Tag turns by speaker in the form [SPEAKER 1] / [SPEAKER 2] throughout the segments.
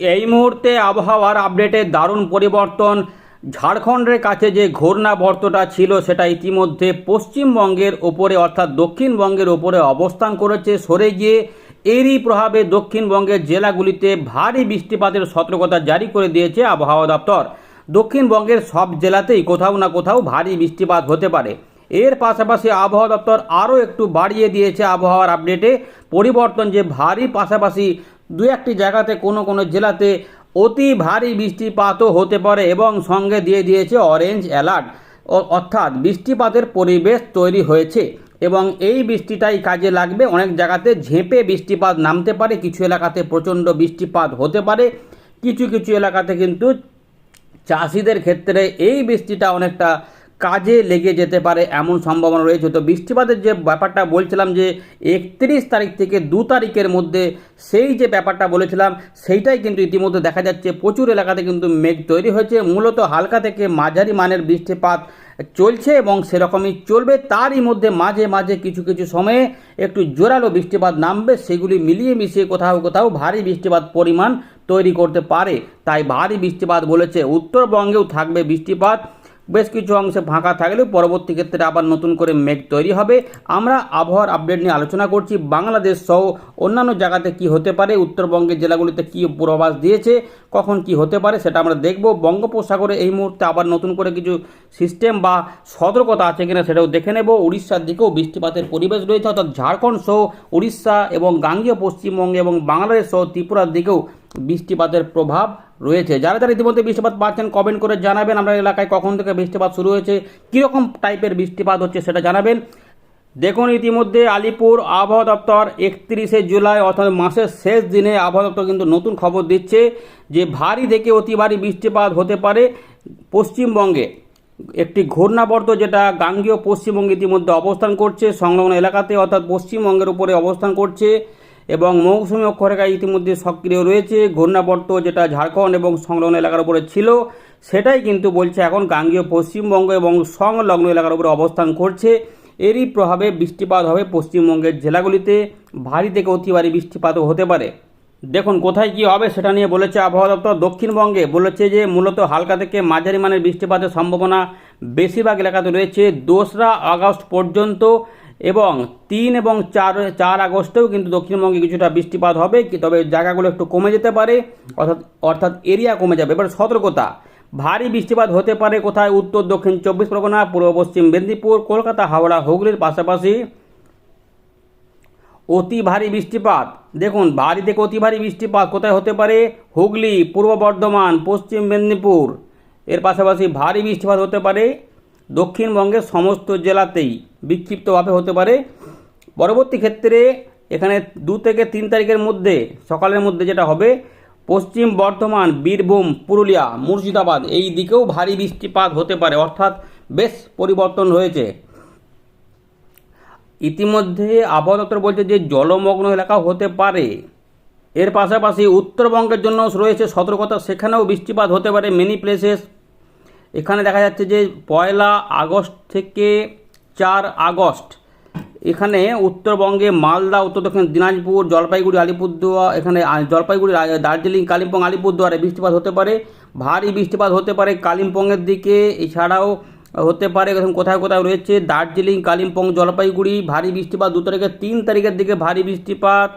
[SPEAKER 1] এই মুহূর্তে আবহাওয়ার আপডেটে দারুণ পরিবর্তন। ঝাড়খণ্ডের কাছে যে ঘূর্ণাবর্তটা ছিল, সেটা ইতিমধ্যে পশ্চিমবঙ্গের ওপরে অর্থাৎ দক্ষিণবঙ্গের ওপরে অবস্থান করেছে। সরে গিয়ে এরই প্রভাবে দক্ষিণবঙ্গের জেলাগুলিতে ভারী বৃষ্টিপাতের সতর্কতা জারি করে দিয়েছে আবহাওয়া দপ্তর। দক্ষিণবঙ্গের সব জেলাতেই কোথাও না কোথাও ভারী বৃষ্টিপাত হতে পারে। এর পাশাপাশি আবহাওয়া দপ্তর আরও একটু বাড়িয়ে দিয়েছে আবহাওয়ার আপডেটে পরিবর্তন যে ভারী পাশাপাশি দু একটি জায়গাতে, কোনো কোনো জেলাতে অতি ভারী বৃষ্টিপাতও হতে পারে এবং সঙ্গে দিয়ে দিয়েছে অরেঞ্জ অ্যালার্ট অর্থাৎ বৃষ্টিপাতের পরিবেশ তৈরি হয়েছে এবং এই বৃষ্টিটাই কাজে লাগবে। অনেক জায়গাতে ঝেঁপে বৃষ্টিপাত নামতে পারে, কিছু এলাকাতে প্রচণ্ড বৃষ্টিপাত হতে পারে। কিছু কিছু এলাকাতে কিন্তু চাষিদের ক্ষেত্রে এই বৃষ্টিটা অনেকটা কাজে লেগে যেতে পারে এমন সম্ভাবনা রয়েছে। তো বৃষ্টিপাতের যে ব্যাপারটা বলছিলাম যে, একত্রিশ তারিখ থেকে দু তারিখের মধ্যে সেই যে ব্যাপারটা বলেছিলাম, সেইটাই কিন্তু ইতিমধ্যে দেখা যাচ্ছে, প্রচুর এলাকাতে কিন্তু মেঘ তৈরি হয়েছে। মূলত হালকা থেকে মাঝারি মানের বৃষ্টিপাত চলছে এবং সেরকমই চলবে। তারই মধ্যে মাঝে মাঝে কিছু কিছু সময়ে একটু জোরালো বৃষ্টিপাত নামবে। সেগুলি মিলিয়ে মিশিয়ে কোথাও কোথাও ভারী বৃষ্টিপাত পরিমাণ তৈরি করতে পারে। তাই ভারী বৃষ্টিপাত বলেছে। উত্তরবঙ্গেও থাকবে বৃষ্টিপাত। বেশ কিছু অংশে ফাঁকা থাকলেও পরবর্তী ক্ষেত্রে আবার নতুন করে মেঘ তৈরি হবে। আমরা আবহাওয়ার আপডেট নিয়ে আলোচনা করছি। বাংলাদেশ সহ অন্যান্য জায়গাতে কি হতে পারে? উত্তরবঙ্গের জেলাগুলিতে কি পূর্বাভাস দিয়েছে? কখন কি হতে পারে সেটা আমরা দেখব। বঙ্গোপসাগরে এই মুহূর্তে আবার নতুন করে কিছু সিস্টেম বা সতর্কতা আছে কিনা সেটাও দেখে নেব। উড়িষ্যার দিকেও বৃষ্টিপাতের পরিবেশ রয়েছে। অর্থাৎ ঝাড়খণ্ড সহ উড়িষ্যা এবং গাঙ্গীয় পশ্চিমবঙ্গে এবং বাংলাদেশ সহ ত্রিপুরার দিকেও বৃষ্টিপাতের প্রভাব রয়েছে। যারা যারা ইতিমধ্যে বৃষ্টিপাত পাচ্ছেন কমেন্ট করে জানাবেন আমরা এলাকায় কখন থেকে বৃষ্টিপাত শুরু হয়েছে, কীরকম টাইপের বৃষ্টিপাত হচ্ছে সেটা জানাবেন। দেখুন, ইতিমধ্যে আলিপুর আবহাওয়া দপ্তর একত্রিশে জুলাই, অর্থাৎ মাসের শেষ দিনে আবহাওয়া দপ্তর কিন্তু নতুন খবর দিচ্ছে যে ভারী থেকে অতি ভারী বৃষ্টিপাত হতে পারে পশ্চিমবঙ্গে। একটি ঘূর্ণাবর্ত যেটা গাঙ্গীয় পশ্চিমবঙ্গে ইতিমধ্যে অবস্থান করছে, সংলগ্ন এলাকাতে, অর্থাৎ পশ্চিমবঙ্গের উপরে অবস্থান করছে। এবং মৌসুমী অক্ষরেখা ইতিমধ্যে সক্রিয় রয়েছে। ঘূর্ণাবর্ত যেটা ঝাড়খণ্ড এবং সংলগ্ন এলাকার উপরে ছিল, সেটাই কিন্তু বলছে এখন গাঙ্গীয় পশ্চিমবঙ্গ এবং সংলগ্ন এলাকার উপরে অবস্থান করছে। এরই প্রভাবে বৃষ্টিপাত হবে পশ্চিমবঙ্গের জেলাগুলিতে। ভারী থেকে অতি ভারী বৃষ্টিপাতও হতে পারে। দেখুন, কোথায় কি হবে সেটা নিয়ে বলেছে আবহাওয়া দপ্তর। দক্ষিণবঙ্গে বলেছে যে, মূলত হালকা থেকে মাঝারি মানের বৃষ্টিপাতের সম্ভাবনা বেশিরভাগ এলাকাতে রয়েছে। দোসরা আগস্ট পর্যন্ত এবং তিন এবং চার চার আগস্টেও কিন্তু দক্ষিণবঙ্গে কিছুটা বৃষ্টিপাত হবে তবে জায়গাগুলো একটু কমে যেতে পারে, অর্থাৎ অর্থাৎ এরিয়া কমে যাবে। এবার সতর্কতা, ভারী বৃষ্টিপাত হতে পারে কোথায়? উত্তর, দক্ষিণ চব্বিশ পরগনা, পূর্ব পশ্চিম মেদিনীপুর, কলকাতা, হাওড়া, হুগলির পাশাপাশি অতি ভারী বৃষ্টিপাত। দেখুন, ভারী থেকে অতি ভারী বৃষ্টিপাত কোথায় হতে পারে? হুগলি, পূর্ব বর্ধমান, পশ্চিম মেদিনীপুর। এর পাশাপাশি ভারী বৃষ্টিপাত হতে পারে দক্ষিণবঙ্গের সমস্ত জেলাতেই বিক্ষিপ্তভাবে হতে পারে। পরবর্তী ক্ষেত্রে এখানে দু থেকে তিন তারিখের মধ্যে, সকালের মধ্যে যেটা হবে, পশ্চিম বর্ধমান, বীরভূম, পুরুলিয়া, মুর্শিদাবাদ, এই দিকেও ভারী বৃষ্টিপাত হতে পারে, অর্থাৎ বেশ পরিবর্তন হয়েছে। ইতিমধ্যে আবহাওয়া দপ্তর বলছে যে জলমগ্ন এলাকা হতে পারে। এর পাশাপাশি উত্তরবঙ্গের জন্য রয়েছে সতর্কতা, সেখানেও বৃষ্টিপাত হতে পারে। মেনি প্লেসেস এখানে দেখা যাচ্ছে যে পয়লা আগস্ট থেকে চার আগস্ট। এখানে উত্তরবঙ্গে মালদা, উত্তর দক্ষিণ দিনাজপুর, জলপাইগুড়ি, আলিপুরদুয়ার, এখানে জলপাইগুড়ি দার্জিলিং, কালিম্পং, আলিপুরদুয়ারে বৃষ্টিপাত হতে পারে। ভারী বৃষ্টিপাত হতে পারে কালিম্পংয়ের দিকে। এছাড়াও হতে পারে কোথায় কোথায় রয়েছে দার্জিলিং, কালিম্পং, জলপাইগুড়ি, ভারী বৃষ্টিপাত দু তারিখের তিন তারিখের দিকে ভারী বৃষ্টিপাত।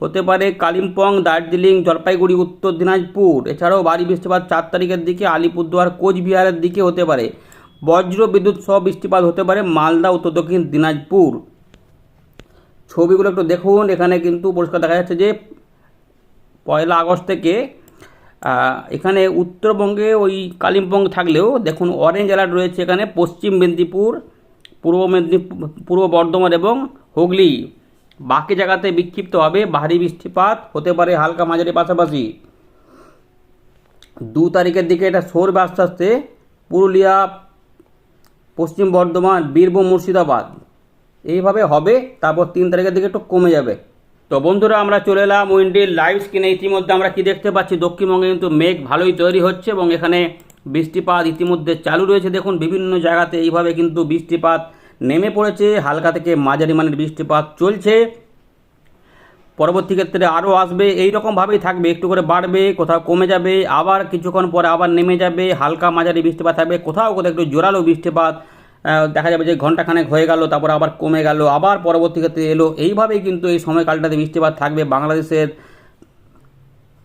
[SPEAKER 1] হতে পারে কালিম্পং, দার্জিলিং, জলপাইগুড়ি, উত্তর দিনাজপুর। এছাড়াও ভারী বৃষ্টিপাত চার তারিখের দিকে আলিপুরদুয়ার, কোচবিহারের দিকে হতে পারে। বজ্র বিদ্যুৎ সহ বৃষ্টিপাত হতে পারে মালদা, উত্তর দক্ষিণ দিনাজপুর। ছবিগুলো একটু দেখুন, এখানে কিন্তু পরিষ্কার দেখা যাচ্ছে যে পয়লা আগস্ট থেকে এখানে উত্তরবঙ্গে ওই কালিম্পং থাকলেও দেখুন অরেঞ্জ অ্যালার্ট রয়েছে এখানে, পশ্চিম মেদিনীপুর, পূর্ব মেদিনীপুর, পূর্ব বর্ধমান এবং হুগলি। বাকি জায়গাতে বিক্ষিপ্ত হবে, ভারী বৃষ্টিপাত, হতে পারে হালকা মাঝারি পাশাপাশি। দু তারিখের দিকে এটা সরবে আস্তে আস্তে, পুরুলিয়া, পশ্চিম বর্ধমান, বীরভূম, মুর্শিদাবাদ। এইভাবে হবে, তারপর তিন তারিখের দিকে একটু কমে যাবে। তো বন্ধুরা, আমরা চলে এলাম উইন্ডির লাইভ স্ক্রিনে। ইতিমধ্যে আমরা কি দেখতে পাচ্ছি? দক্ষিণবঙ্গে কিন্তু মেঘ ভালোই তৈরি হচ্ছে এবং এখানে বৃষ্টিপাত ইতিমধ্যে চালু রয়েছে। দেখুন, বিভিন্ন জায়গাতে এইভাবে কিন্তু বৃষ্টিপাত নেমে পড়েছে। হালকা থেকে মাঝারি মানের বৃষ্টিপাত চলছে। পরবর্তী ক্ষেত্রে আরও আসবে। এই রকমভাবেই থাকবে। একটু করে বাড়বে, কোথাও কমে যাবে। আবার কিছুক্ষণ পরে আবার নেমে যাবে। হালকা মাঝারি বৃষ্টিপাত থাকবে। কোথাও কোথাও একটু জোরালো বৃষ্টিপাত দেখা যাবে যে ঘন্টাখানেক হয়ে গেল, তারপর আবার কমে গেল। আবার পরবর্তী ক্ষেত্রে এলো। এইভাবেই কিন্তু এই সময়কালটাতে বৃষ্টিপাত থাকবে বাংলাদেশের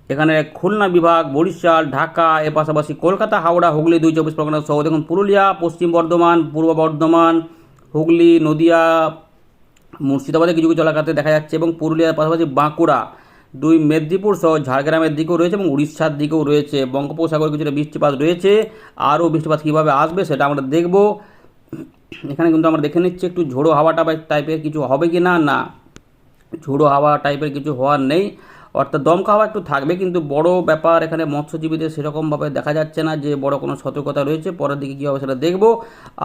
[SPEAKER 1] এখানে খুলনা বিভাগ, বরিশাল, ঢাকা এর পাশাপাশি কলকাতা, হাওড়া, হুগলি, দুই চব্বিশ পরগনা সহ। দেখুন, পুরুলিয়া, পশ্চিম বর্ধমান, পূর্ব বর্ধমান হুগলি, নদিয়া, মুর্শিদাবাদে কিছু কিছু এলাকাতে দেখা যাচ্ছে এবং পুরুলিয়ার পাশাপাশি বাঁকুড়া, দুই মেদিনীপুর সহ ঝাড়গ্রামের দিকেও রয়েছে এবং উড়িষ্যার দিকেও রয়েছে। বঙ্গোপসাগর কিছুটা বৃষ্টিপাত রয়েছে। আরও বৃষ্টিপাত কীভাবে আসবে সেটা আমরা দেখব। এখানে কিন্তু আমরা দেখে নিচ্ছি একটু ঝোড়ো হাওয়া টাইপের কিছু হবে কি না না। ঝোড়ো হাওয়া টাইপের কিছু হওয়ার নেই। অর্থাৎ দমকা হাওয়া একটু থাকবে, কিন্তু বড় ব্যাপার এখানে মৎস্যজীবীদের সেরকমভাবে দেখা যাচ্ছে না যে বড় কোনো সতর্কতা রয়েছে। পরের দিকে কী হবে সেটা দেখব।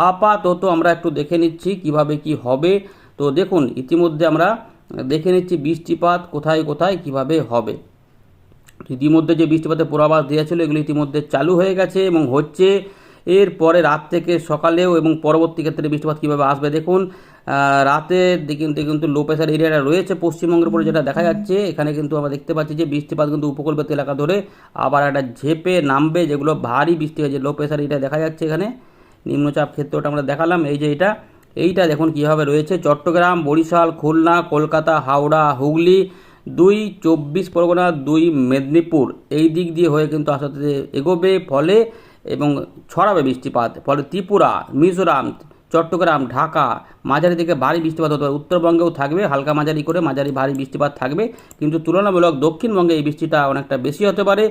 [SPEAKER 1] আপাতত আমরা একটু দেখে নিচ্ছি কীভাবে কি হবে। তো দেখুন, ইতিমধ্যে আমরা দেখে নিচ্ছি বৃষ্টিপাত কোথায় কোথায় কীভাবে হবে। ইতিমধ্যে যে বৃষ্টিপাতের পূর্বাভাস দিয়েছিল, এগুলো ইতিমধ্যে চালু হয়ে গেছে এবং হচ্ছে। এরপরে রাত থেকে সকালেও এবং পরবর্তী ক্ষেত্রে বৃষ্টিপাত কীভাবে আসবে, দেখুন। রাতের দিকে কিন্তু কিন্তু লো প্রেশার এরিয়াটা রয়েছে পশ্চিমবঙ্গের উপরে যেটা দেখা যাচ্ছে এখানে কিন্তু আমরা দেখতে পাচ্ছি যে বৃষ্টিপাত কিন্তু উপকূলবর্তী এলাকা ধরে আবার একটা ঝেপে নামবে যেগুলো ভারী বৃষ্টি হয়েছে লো প্রেশার এরিয়া দেখা যাচ্ছে এখানে। নিম্নচাপ ক্ষেত্রটা আমরা দেখালাম এই যে এটা। এইটা দেখুন কীভাবে রয়েছে চট্টগ্রাম বরিশাল খুলনা কলকাতা হাওড়া হুগলি দুই চব্বিশ পরগনা দুই মেদিনীপুর। এই দিক দিয়ে হয়ে কিন্তু আস্তে আস্তে এগোবে ফলে এবং ছড়াবে বৃষ্টিপাত ফলে ত্রিপুরা মিজোরাম চট্টগ্রাম, ঢাকা। মাঝারি থেকে ভারী বৃষ্টিপাত হতে পারে। উত্তরবঙ্গেও থাকবে, হালকা মাঝারি করে মাঝারি ভারী বৃষ্টিপাত থাকবে। কিন্তু তুলনামূলক দক্ষিণবঙ্গে এই বৃষ্টিটা অনেকটা বেশি হতে পারে।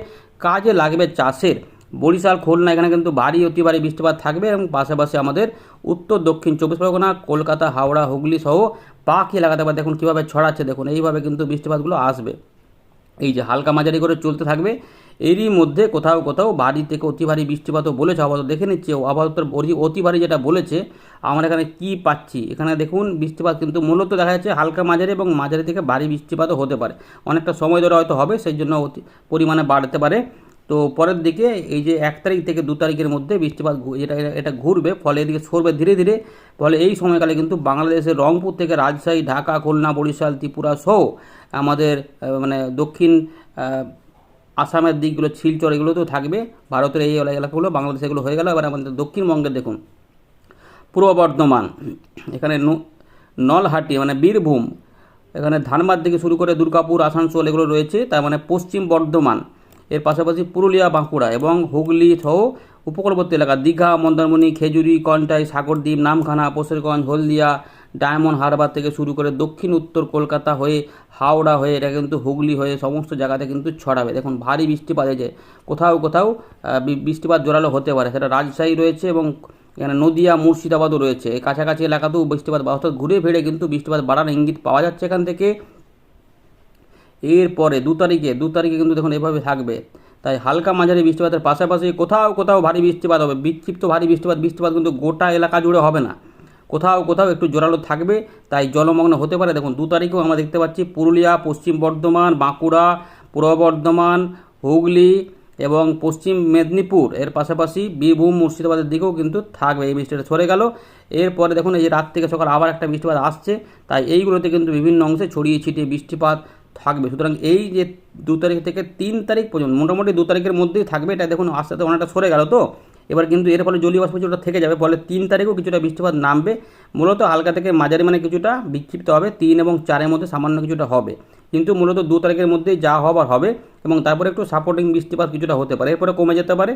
[SPEAKER 1] কাজে লাগবে চাষের। বরিশাল, খুলনা, এখানে কিন্তু ভারী, অতি ভারী বৃষ্টিপাত থাকবে এবং পাশাপাশি আমাদের উত্তর, দক্ষিণ চব্বিশ পরগনা, কলকাতা, হাওড়া, হুগলি সহ বাকি এলাকাতে পারে দেখুন কীভাবে ছড়াচ্ছে। দেখুন, এইভাবে কিন্তু বৃষ্টিপাতগুলো আসবে। এই যে হালকা মাঝারি করে চলতে থাকবে। এরই মধ্যে কোথাও কোথাও ভারী থেকে অতি ভারী বৃষ্টিপাতও বলেছে। আপাতত দেখে নিচ্ছি। আপাতত অতি- ভারী যেটা বলেছে, আমরা এখানে কি পাচ্ছি? এখানে দেখুন, বৃষ্টিপাত কিন্তু মূলত দেখা যাচ্ছে হালকা মাঝারি এবং মাঝারি থেকে ভারী বৃষ্টিপাতও হতে পারে। অনেকটা সময় ধরে হয়তো হবে সেই জন্য অতি পরিমাণে বাড়তে পারে। তো পরের দিকে এই যে এক তারিখ থেকে দু তারিখের মধ্যে বৃষ্টিপাত এটা, এটা- ঘুরবে, ফলে এদিকে সরবে ধীরে ধীরে, ফলে এই সময়কালে কিন্তু বাংলাদেশের রংপুর থেকে রাজশাহী, ঢাকা, খুলনা, বরিশাল, ত্রিপুরা সহ আমাদের মানে দক্ষিণ আসামের দিকগুলো, শিলচর, এগুলো তো থাকবে। ভারতের এই এলা- এলাকাগুলো, বাংলাদেশ এগুলো হয়ে গেল। এবার আমাদের দক্ষিণবঙ্গে দেখুন। পূর্ব বর্ধমান, এখানে নলহাটি মানে বীরভূম, এখানে ধানবাদ থেকে শুরু করে দুর্গাপুর, আসানসোল এগুলো রয়েছে। তার মানে পশ্চিম বর্ধমান, এর পাশাপাশি পুরুলিয়া, বাঁকুড়া এবং হুগলি সহ উপকূলবর্তী এলাকা দীঘা, মন্দারমণি, খেজুরি, কন্টাই, সাগরদ্বীপ, নামখানা, পোশেরগঞ্জ, হলদিয়া, ডায়মন্ড হারবার থেকে শুরু করে দক্ষিণ উত্তর কলকাতা হয়ে হাওড়া হয়ে এটা কিন্তু হুগলি হয়ে সমস্ত জায়গাতে কিন্তু ছড়াবে। দেখুন, ভারী বৃষ্টিপাত যে কোথাও কোথাও বৃষ্টিপাত জোরালো হতে পারে। সেটা রাজশাহী রয়েছে এবং এখানে নদিয়া, মুর্শিদাবাদও রয়েছে। কাছাকাছি এলাকাতেও বৃষ্টিপাত অর্থাৎ ঘুরে ফিরে কিন্তু বৃষ্টিপাত বাড়ার ইঙ্গিত পাওয়া যাচ্ছে এখান থেকে। এরপরে দু তারিখে দু তারিখে কিন্তু দেখুন এভাবে থাকবে। তাই হালকা মাঝারি বৃষ্টিপাতের পাশাপাশি কোথাও কোথাও ভারী বৃষ্টিপাত হবে। বিক্ষিপ্ত ভারী বৃষ্টিপাত বৃষ্টিপাত কিন্তু গোটা এলাকা জুড়ে হবে না। কোথাও কোথাও একটু জোরালো থাকবে, তাই জলমগ্ন হতে পারে। দেখুন, দু তারিখেও আমরা দেখতে পাচ্ছি পুরুলিয়া, পশ্চিম বর্ধমান, বাঁকুড়া, পূর্ব বর্ধমান, হুগলি এবং পশ্চিম মেদিনীপুর। এর পাশাপাশি বীরভূম, মুর্শিদাবাদের দিকেও কিন্তু থাকবে এই বৃষ্টিটা। সরে গেল। এরপরে দেখুন, এই যে রাত থেকে সকাল আবার একটা বৃষ্টিপাত আসছে। তাই এইগুলোতে কিন্তু বিভিন্ন অংশে ছড়িয়ে ছিটিয়ে বৃষ্টিপাত থাকবে। সুতরাং এই যে দু তারিখ থেকে তিন তারিখ পর্যন্ত, মোটামুটি দু তারিখের মধ্যেই থাকবে। এটা দেখুন, আস্তে আস্তে অনেকটা সরে গেল তো। এবার কিন্তু এর ফলে জলীয় বাষ্প কিছুটা থেকে যাবে, ফলে তিন তারিখেও কিছুটা বৃষ্টিপাত নামবে। মূলত হালকা থেকে মাঝারি মানে কিছুটা বিক্ষিপ্ত হবে, তিন এবং চারের মধ্যে সামান্য কিছুটা হবে। কিন্তু মূলত দু তারিখের মধ্যেই যা হবার হবে এবং তারপরে একটু সাপোর্টিং বৃষ্টিপাত কিছুটা হতে পারে। এরপরে কমে যেতে পারে।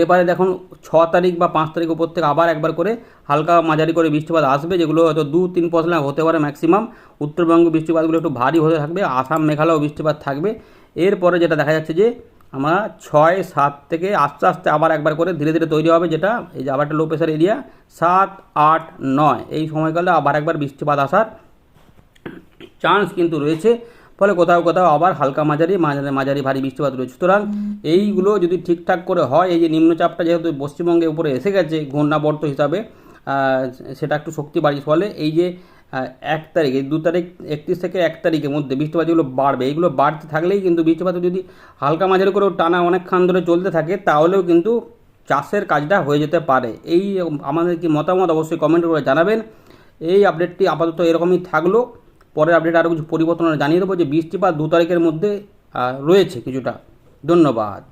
[SPEAKER 1] এবারে দেখুন ছ তারিখ বা পাঁচ তারিখ উপর থেকে আবার একবার করে হালকা মাঝারি করে বৃষ্টিপাত আসবে, যেগুলো হয়তো দু তিন পার্সেন্ট হতে পারে ম্যাক্সিমাম উত্তরবঙ্গ বৃষ্টিপাতগুলো একটু ভারী হতে থাকবে, আসাম মেঘালয় বৃষ্টিপাত থাকবে। এরপরে যেটা দেখা যাচ্ছে যে, আমরা ছয় সাত থেকে আস্তে আস্তে আবার একবার করে ধীরে ধীরে তৈরি হবে যেটা, এই যে আবার একটা লো প্রেশার এরিয়া সাত, আট, নয়। এই সময়কালে আবার একবার বৃষ্টিপাত আসার চান্স কিন্তু রয়েছে। ফলে কোথাও কোথাও আবার হালকা মাঝারি মাঝারি মাঝারি ভারী বৃষ্টিপাত রয়েছে। সুতরাং এইগুলো যদি ঠিকঠাক করে হয় এই যে নিম্নচাপটা যেহেতু পশ্চিমবঙ্গের উপরে এসে গেছে ঘূর্ণাবর্ত হিসাবে সেটা একটু শক্তি বাড়িয়ে ফলে এই যে এক তারিখ এই দু তারিখ একত্রিশ থেকে এক তারিখের মধ্যে বৃষ্টিপাত যেগুলো বাড়বে। এইগুলো বাড়তে থাকলেই কিন্তু বৃষ্টিপাত যদি হালকা মাঝারি করেও টানা অনেকক্ষণ ধরে চলতে থাকে তাহলেও কিন্তু চাষের কাজটা হয়ে যেতে পারে। এই আমাদের কি মতামত অবশ্যই কমেন্ট করে জানাবেন। এই আপডেটটি আপাতত এরকমই থাকল। পরের আপডেট আরও কিছু পরিবর্তন জানিয়ে দেবো যে বৃষ্টিপাত দু তারিখের মধ্যে রয়েছে কিছুটা। ধন্যবাদ।